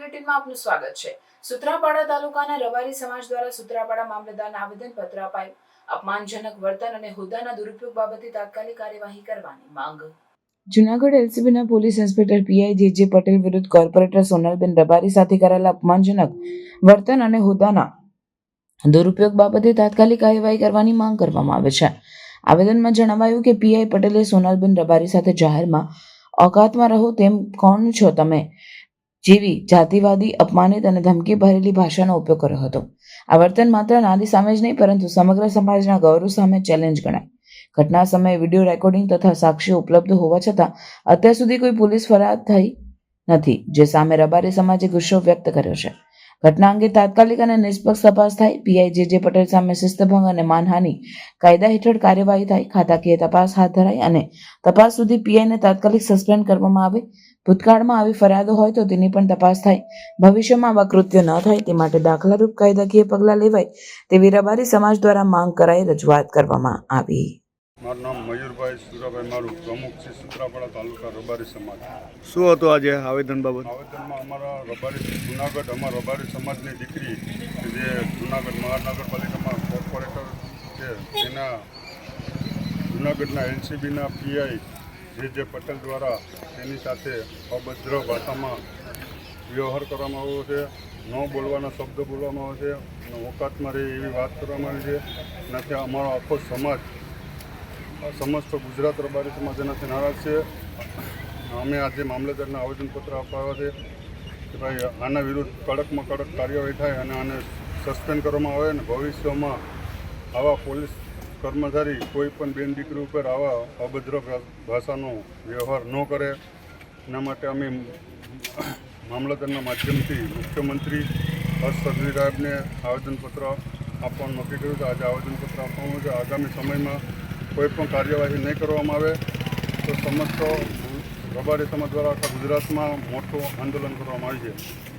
બુલેટિનમાં આપનું સ્વાગત છે. સુત્રાપાડા તાલુકાના રબારી સમાજ દ્વારા સુત્રાપાડા મામલતદારને આવેદનપત્ર અપાયું. અપમાનજનક વર્તન અને હોદ્દાના દુરુપયોગ બાબતે તાત્કાલિક કાર્યવાહી કરવાની માંગ. Junagadh એલસીબીના police inspector PI J J Patel વિરુદ્ધ કોર્પોરેટર સોનલબેન રબારી સાથે કરાયેલા અપમાનજનક વર્તન અને હોદ્દાના દુરુપયોગ બાબતે તાત્કાલિક કાર્યવાહી કરવાની માંગ કરવામાં આવે છે. આવેદનમાં જણાવાયું કે પીઆઈ પટેલે સોનલબેન રબારી સાથે જાહેરમાં ઓકાતમાં રહો તેમ કોણ છો તમે? જેવી જાતિવાદી, અપમાનિત અને ધમકી ભરેલી ભાષાનો ઉપયોગ કર્યો હતો. આ વર્તન માત્ર નારી સામે જ નહીં, પરંતુ સમગ્ર સમાજના ગૌરવ સામે ચેલેન્જ ગણાય. ઘટના સમયે વીડિયો રેકોર્ડિંગ તથા સાક્ષીઓ ઉપલબ્ધ હોવા છતાં, અત્યાર સુધી કોઈ પોલીસ ફરિયાદ થઈ નથી, જે સામે રબારી સમાજે ગુસ્સો વ્યક્ત કર્યો છે. ઘટના અંગે તાત્કાલિક અને નિષ્પક્ષ તપાસ થાય. પીઆઈ જે જે પટેલ સામે શિસ્તભંગ અને માનહાનિ કાયદા હેઠળ કાર્યવાહી થાય. ખાતાકીય તપાસ હાથ ધરાય અને તપાસ સુધી પીઆઈને તાત્કાલિક સસ્પેન્ડ કરવામાં આવે. ભૂતકાળમાં આવી ફરિયાદો હોય તો તેની પણ તપાસ થાય. ભવિષ્યમાં આવા કૃત્યો ન થાય તે માટે દાખલારૂપ કાયદાકીય પગલાં લેવાય તેવી રબારી સમાજ દ્વારા માંગ કરાઈ રજૂઆત કરવામાં આવી. મારું નામ મયુરભાઈ સુરાભાઈ મારું પ્રમુખ છે સુત્રાપાડા તાલુકા રબારી સમાજ. શું હતું આજે આવેદન બાબત? આવેદનમાં અમારા રબારી જુનાગઢ અમારા રબારી સમાજની દીકરી જે જુનાગઢ મહાનગરપાલિકામાં કોર્પોરેટર છે તેના જુનાગઢના એનસીબીના પીઆઈ જે જે પટેલ દ્વારા તેની સાથે અભદ્ર ભાષામાં વ્યવહાર કરવામાં આવ્યો છે ન બોલવાના શબ્દ બોલવામાં આવે છે અને ઓકાતમાં રહે એવી વાત કરવામાં આવી છે. નથી અમારો આખો સમાજ સમસ્ત ગુજરાત રબારી સમાજ એનાથી નારાજ છે. અમે આજે મામલતદારને આવેદનપત્ર અપાવ્યા છે કે ભાઈ, આના વિરુદ્ધ કડકમાં કડક કાર્યવાહી થાય અને આને સસ્પેન્ડ કરવામાં આવે અને ભવિષ્યમાં આવા પોલીસ કર્મચારી કોઈ પણ બેન દીકરી ઉપર આવા અભદ્ર ભાષાનો વ્યવહાર ન કરે. એના માટે અમે મામલતદારના માધ્યમથી મુખ્યમંત્રી હર્ષ સંઘવી સાહેબને આવેદનપત્ર આપવાનું નક્કી કર્યું છે. આજે આવેદનપત્ર આપવાનું છે. આગામી સમયમાં કોઈ પણ કાર્યવાહી નહીં કરવામાં આવે, તો સમસ્ત રબારી સમાજ દ્વારા આખા ગુજરાતમાં મોટું આંદોલન કરવામાં આવી છે.